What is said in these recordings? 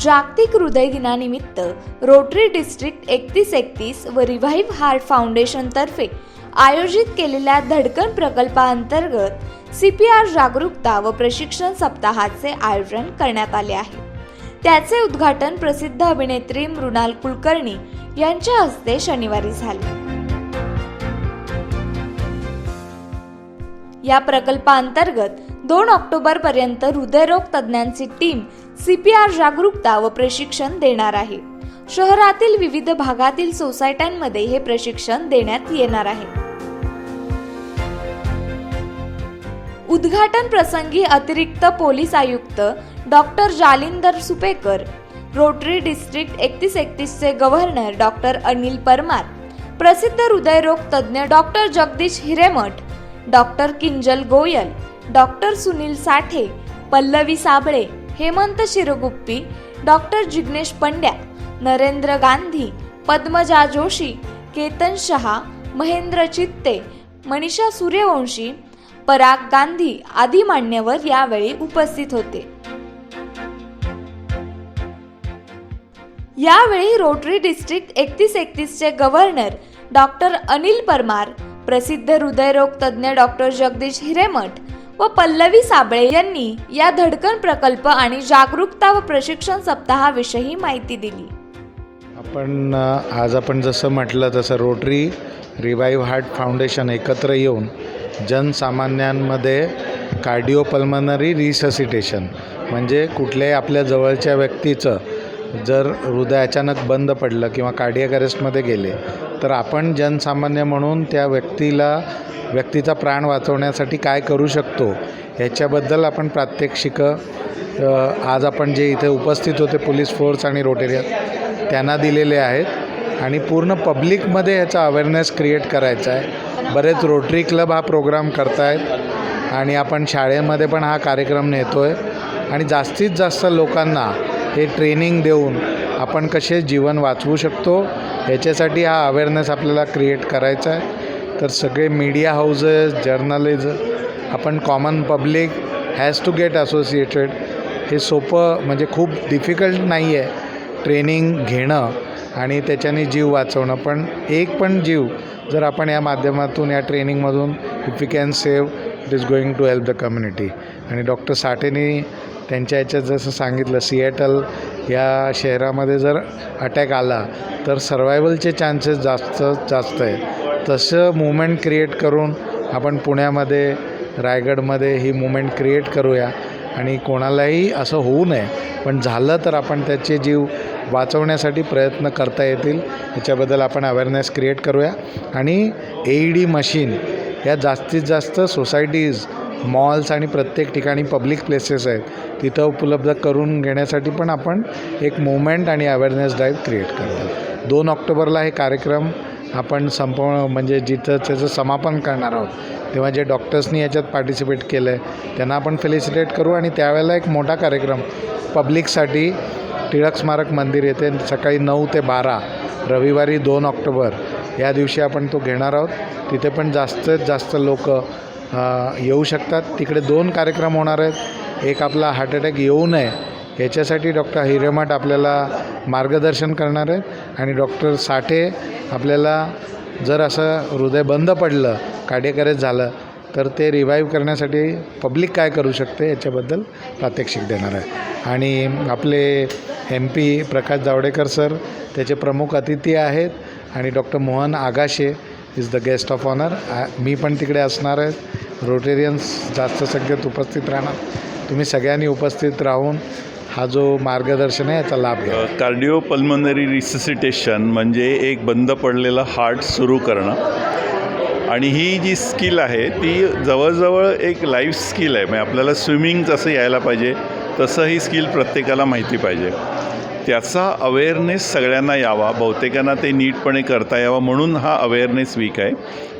जागतिक हृदय दिनानिमित्त रोटरी डिस्ट्रिक्ट एकतीस एकतीस व रिव्हाइव्ह हार्ट फाउंडेशनतर्फे आयोजित केलेल्या धडकन प्रकल्पाअंतर्गत सी पी आर जागरूकता व प्रशिक्षण सप्ताहाचे आयोजन करण्यात आले आहे. त्याचे उद्घाटन प्रसिद्ध अभिनेत्री मृणाल कुलकर्णी यांच्या हस्ते शनिवारी झाले. या प्रकल्पाअंतर्गत दोन ऑक्टोबर पर्यंत हृदयरोग तज्ज्ञांची टीम सी पी आर जागरूकता व प्रशिक्षण देणार आहे. शहरातील विविध भागातील सोसायट्यांमध्ये हे प्रशिक्षण देण्यात येणार आहे. उद्घाटन प्रसंगी अतिरिक्त पोलीस आयुक्त doctor Jalindar Supekar Rotary district एकतीस एकतीसचे गव्हर्नर डॉक्टर अनिल परमार प्रसिद्ध हृदयरोग तज्ज्ञ doctor Jagdish Hiremath doctor Kinjal Goyal doctor Sunil Sathe Pallavi Sable Hemant Shirguppi doctor Jignesh Pandya Narendra Gandhi Padmaja Joshi Ketan Shah Mahendra Chitte Manisha Suryavanshi पराग गांधी आदी मान्यवर यावेळी उपस्थित होते. यावेळी रोटरी डिस्ट्रिक्ट एकतीस एकतीसचे गव्हर्नर डॉक्टर अनिल परमार प्रसिद्ध हृदयरोग तज्ज्ञ डॉक्टर जगदीश हिरेमठ व पल्लवी साबळे यांनी या धडकन प्रकल्प आणि जागरूकता व प्रशिक्षण सप्ताहाविषयी माहिती दिली. आपण आज आपण जसं म्हटलं तसं रोटरी रिवाईव्ह हार्ट फाउंडेशन एकत्र येऊन जनसामान्यांमध्ये कार्डिओपल्मनरी रिससिटेशन म्हणजे कुठल्याही आपल्या जवळच्या व्यक्तीचं जर हृदय अचानक बंद पडलं किंवा कार्डियक अरेस्टमध्ये गेले तर आपण जनसामान्य म्हणून त्या व्यक्तीला व्यक्तीचा प्राण वाचवण्यासाठी काय करू शकतो ह्याच्याबद्दल आपण प्रात्यक्षिकं आज आपण जे इथे उपस्थित होते पोलीस फोर्स आणि रोटेरियन त्यांना दिलेले आहेत. आणि पूर्ण पब्लिकमध्ये ह्याचा अवेअरनेस क्रिएट करायचा आहे. बरेच रोटरी क्लब हा प्रोग्राम करतायत. आणि आपण शाळेमध्ये पण हा कार्यक्रम नेतो आहे आणि जास्तीत जास्त लोकांना हे ट्रेनिंग देऊन आपण कसे जीवन वाचवू शकतो याच्यासाठी हा अवेअरनेस आपल्याला क्रिएट करायचा आहे. तर सगळे मीडिया हाऊसेस जर्नलिज आपण common public has to get associated हे सोपं म्हणजे खूप डिफिकल्ट नाही आहे ट्रेनिंग घेणं आणि त्याच्याने जीव वाचवणं. पण एक पण जीव जर आपण या माध्यमातून या ट्रेनिंगमधून if you can save it is going to help the community आणि डॉक्टर साठेनी त्यांच्या याच्यात जसं सांगितलं सिएटल या शहरामध्ये जर अटॅक आला तर सर्वायवलचे चान्सेस जास्त जास्त आहे तसं मुवमेंट क्रिएट करून आपण पुण्यामध्ये रायगडमध्ये ही मुवमेंट क्रिएट करूया. आणि कोणालाही असं होऊ नये पण झालं तर आपण त्याचे जीव वाचवण्यासाठी प्रयत्न करता येतील. याच्याबद्दल आपण अवेअरनेस क्रिएट करूया. आणि ए ई डी मशीन या जास्तीत जास्त सोसायटीज मॉल्स आणि प्रत्येक ठिकाणी पब्लिक प्लेसेस आहेत. तिथं उपलब्ध करून घेण्यासाठी पण आपण एक मुवमेंट आणि अवेअरनेस ड्राईव्ह क्रिएट करतो. दोन ऑक्टोबरला हे कार्यक्रम आपण संपवणं म्हणजे जिथं त्याचं समापन करणार आहोत तेव्हा जे डॉक्टर्सनी याच्यात पार्टिसिपेट केलं आहे त्यांना आपण फेलिसिटेट करू आणि त्यावेळेला एक मोठा कार्यक्रम पब्लिकसाठी टिळक स्मारक मंदिर येते सकाळी नऊ ते बारा रविवारी दोन ऑक्टोबर या दिवशी आपण तो घेणार आहोत. तिथे पण जास्तीत जास्त लोक येऊ शकतात. तिकडे दोन कार्यक्रम होणार आहेत. एक आपला हार्ट अटॅक येऊ नये याच्यासाठी डॉक्टर हिरेमठ आपल्याला मार्गदर्शन करणार आहेत. आणि डॉक्टर साठे आपल्याला जर असं हृदय बंद पडलं कार्डियक झालं तर ते रिवाईव्ह करण्यासाठी पब्लिक काय करू शकते याच्याबद्दल प्रात्यक्षिक देणार आहे. आणि आपले M P Prakash Javadekar sir त्याचे प्रमुख अतिथी आहेत. आणि doctor Mohan Agashe is the guest of honour मी पण तिकडे असणार आहे. रोटेरियन्स जास्त संख्येत उपस्थित राहणार. तुम्ही सगळ्यांनी उपस्थित राहून हा जो मार्गदर्शन आहे याचा लाभ घ्या. कार्डिओ पल्मनरी रिससिटेशन म्हणजे एक बंद पडलेला हार्ट सुरू करणं. आणि ही जी स्किल आहे ती जवळजवळ एक लाईफ स्किल आहे. म्हणजे आपल्याला स्विमिंग जसं यायला पाहिजे तसं ही स्किल प्रत्येकाला माहिती पाहिजे. त्याचा अवेअरनेस सगळ्यांना यावा. बहुतेकांना ते नीटपणे करता यावा म्हणून हा अवेअरनेस वीक आहे.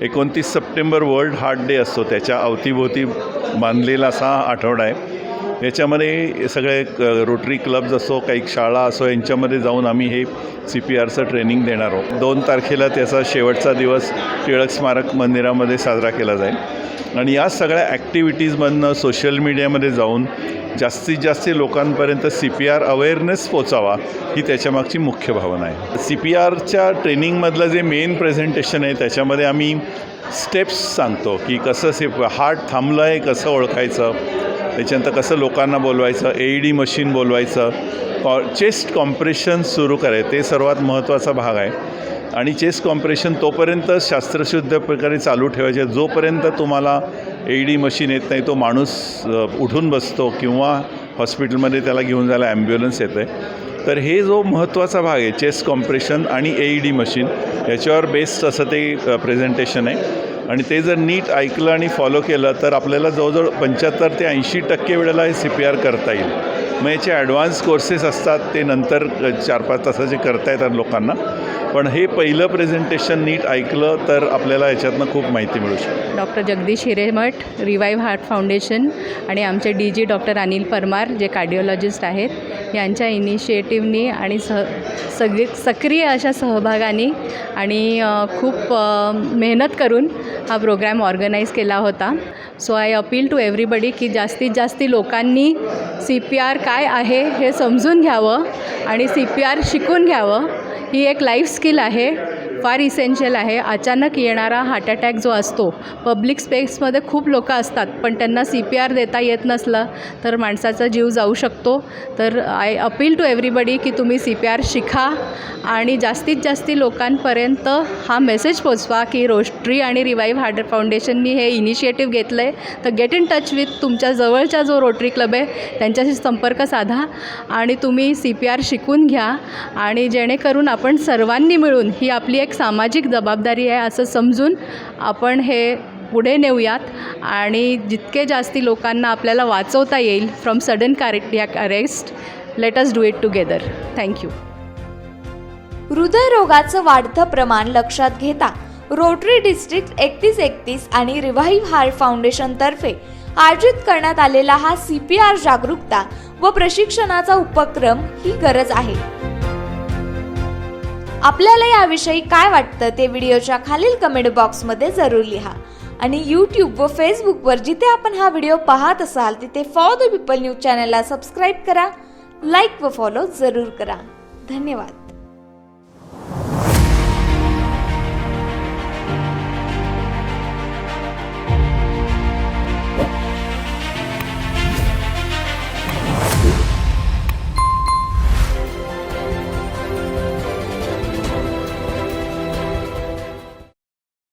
एकोणतीस सप्टेंबर वर्ल्ड हार्ट डे असतो. त्याच्या अवतीभोवती बांधलेला असा आठवडा आहे. याच्यामध्ये सगळे रोटरी क्लब्ज असो काही शाळा असो यांच्यामध्ये जाऊन आम्ही हे सी पी आरचं ट्रेनिंग देणार आहोत. दोन तारखेला त्याचा शेवटचा दिवस टिळक स्मारक मंदिरामध्ये साजरा केला जाईल. आणि या सगळ्या ॲक्टिव्हिटीजमधनं सोशल मीडियामध्ये जाऊन जास्तीत जास्त लोकांपर्यंत सी पी आर अवेअरनेस पोचावा ही त्याच्यामागची मुख्य भावना आहे. सी पी आरच्या ट्रेनिंगमधलं जे मेन प्रेझेंटेशन आहे त्याच्यामध्ये आम्ही स्टेप्स सांगतो की कसं सी हार्ट थांबलं आहे कसं ओळखायचं त्याच्यानंतर कसं लोकांना बोलवायचं ए डी मशीन बोलवायचं कॉ चेस्ट कॉम्प्रेशन सुरू करायचं ते सर्वात महत्त्वाचा भाग आहे. आणि चेस्ट कॉम्प्रेशन तोपर्यंत शास्त्रशुद्ध प्रकारे चालू ठेवायचे. जोपर्यंत तुम्हाला ए डी मशीन येत नाही तो माणूस उठून बसतो किंवा हॉस्पिटलमध्ये त्याला घेऊन जायला ॲम्ब्युलन्स येतं आहे तर हे जो महत्त्वाचा भाग आहे चेस्ट कॉम्प्रेशन आणि ए ई डी मशीन याच्यावर बेस्ड असं ते प्रेझेंटेशन आहे. आणि ते जर नीट ऐकलं आणि फॉलो केलं तर आपल्याला जवळजवळ पंच्याहत्तर ते ऐंशी टक्के वेळेला हे सी पी आर करता येईल. मग याचे ॲडव्हान्स कोर्सेस असतात ते नंतर चार पाच तासाचे करता येतात लोकांना. पण हे पहिलं प्रेझेंटेशन नीट ऐकलं तर आपल्याला याच्यातनं खूप माहिती मिळू शकते. Doctor Jagdish Hiremath revive heart foundation आणि आमचे D G doctor Anil Parmar जे कार्डिओलॉजिस्ट आहेत यांच्या इनिशिएटिव्हनी आणि सह सगळी सक्रिय अशा सहभागाने आणि खूप मेहनत करून हा प्रोग्राम ऑर्गनाईज केला होता. So I appeal to everybody की जास्तीत जास्त लोकांनी सी पी आर काय आहे हे समजून घ्यावं आणि सी पी आर शिकून घ्यावं. ही एक लाईफ स्किल आहे. फार इसेन्शियल आहे. अचानक येणारा हार्ट अटॅक जो असतो पब्लिक स्पेसमध्ये खूप लोकं असतात पण त्यांना सी पी आर देता येत नसलं तर माणसाचा जीव जाऊ शकतो. तर आय अपील टू एव्हरीबडी की तुम्ही सी पी आर शिका आणि जास्तीत जास्त लोकांपर्यंत हा मेसेज पोचवा की रोस्ट्री आणि रिवाईव्ह हार्ट फाउंडेशननी हे इनिशिएटिव्ह घेतलं आहे तर गेट इन टच विथ तुमच्या जवळच्या जो रोटरी क्लब आहे त्यांच्याशी संपर्क साधा आणि तुम्ही सी पी आर शिकून घ्या. आणि जेणेकरून आपण सर्वांनी मिळून ही आपली एक सामाजिक जबाबदारी आहे असं समजून आपण हे पुढे नेऊयात. आणि जितके जास्ती लोकांना आपल्याला वाचवता येईल from sudden cardiac arrest let us do it together thank you हृदयरोगाचं वाढतं प्रमाण लक्षात घेता रोटरी डिस्ट्रिक्ट एकतीस एकतीस आणि रिव्हाइव्ह हार्ट फाउंडेशनतर्फे आयोजित करण्यात आलेला हा सी पी आर जागरूकता व प्रशिक्षणाचा उपक्रम ही गरज आहे. आपल्याला याविषयी काय वाटतं ते व्हिडिओच्या खालील कमेंट बॉक्समध्ये जरूर लिहा. आणि यूट्यूब व फेसबुकवर जिथे आपण हा व्हिडिओ पाहत असाल तिथे फॉर द पीपल न्यूज चॅनलला सबस्क्राईब करा लाईक व फॉलो जरूर करा. धन्यवाद.